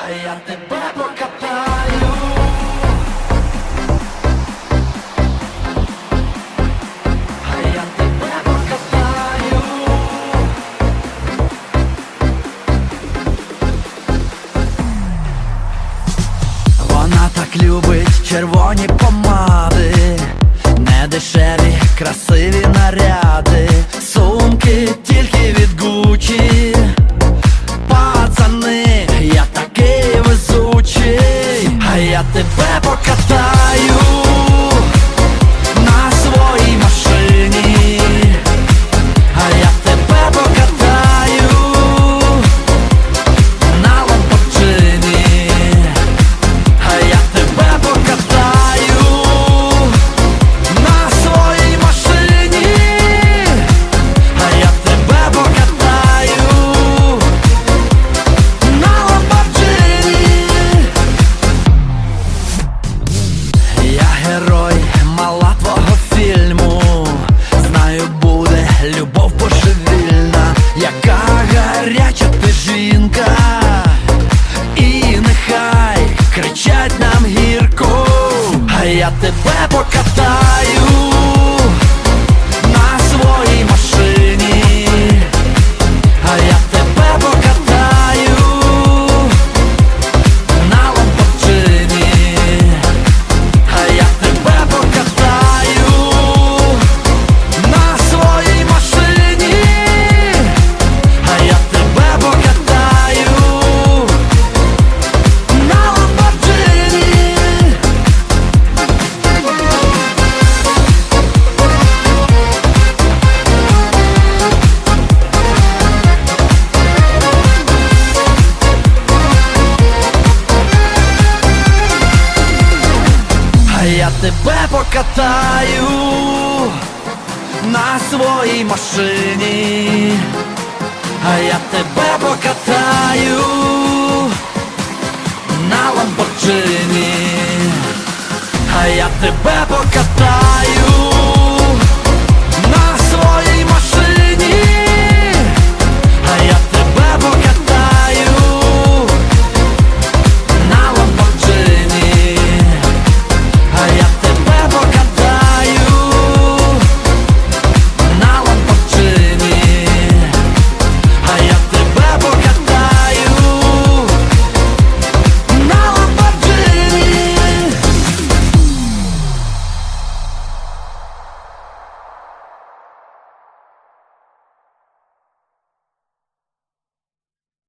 А я тебе покатаю. А я тебе покатаю. Вона так любить червоні помади, недешеві, красиві наряди, сумки покатаю я тебе покатаю я тебе покатаю на своїй машині, а я тебе покатаю на ламборджині, а я тебе покатаю